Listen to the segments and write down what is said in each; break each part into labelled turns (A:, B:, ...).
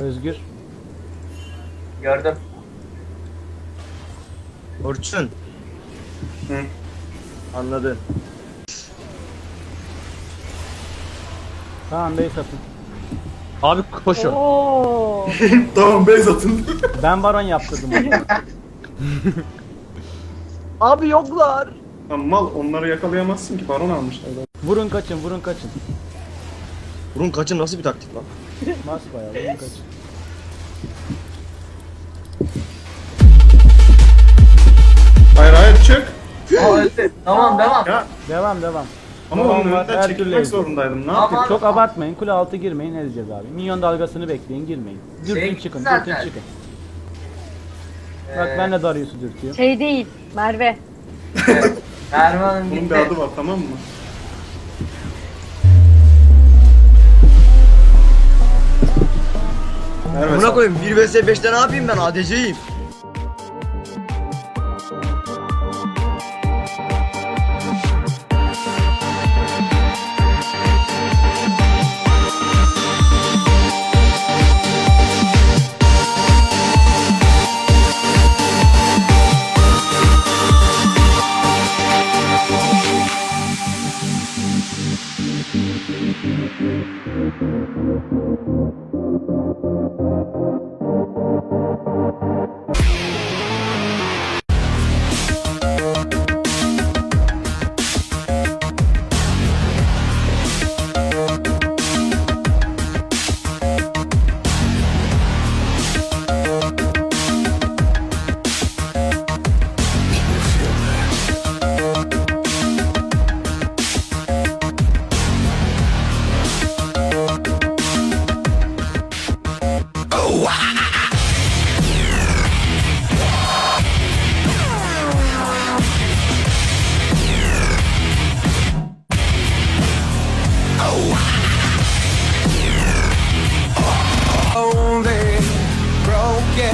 A: Özgür.
B: Gördüm.
C: Orçun.
D: Hı.
C: Anladın.
A: Tamam bey satın.
C: Abi koşun.
E: Oo.
D: tamam base atın.
A: Ben baron yaptırdım onu.
C: Abi yoklar.
D: Lan mal onları yakalayamazsın ki baron almışlar.
A: Vurun kaçın vurun kaçın.
C: Burun kaçın nasıl bir taktik lan?
A: Mas bayağı vurun kaçın.
D: Hayır hayır çık.
B: Aa. Tamam devam.
D: Ya
A: Devam devam.
D: ama
A: Tamam,
D: onun önünden
A: her
D: çekilmek
A: türlü
D: zorundaydım. Ne yapayım?
A: Çok abartmayın. Kule altı girmeyin. Ezeceğiz abi. Minyon dalgasını bekleyin girmeyin. Dürtün
B: Şey,
A: çıkın
B: zaten.
A: dürtün çıkın. Bak
B: Ee,
A: ben de Darius'u dürtüyorum.
E: Şey değil. Merve.
B: Merve Hanım
D: Bunun
B: gitti.
D: bir adı var tamam mı?
C: Buna
D: sağ-
C: koyayım 1 vs 5'te ne yapayım ben ADC'yim.
F: only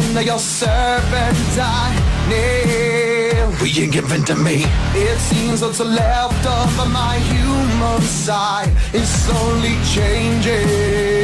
F: broken your servant I kneel. Being given to me, it seems what's left of my human side is slowly changing.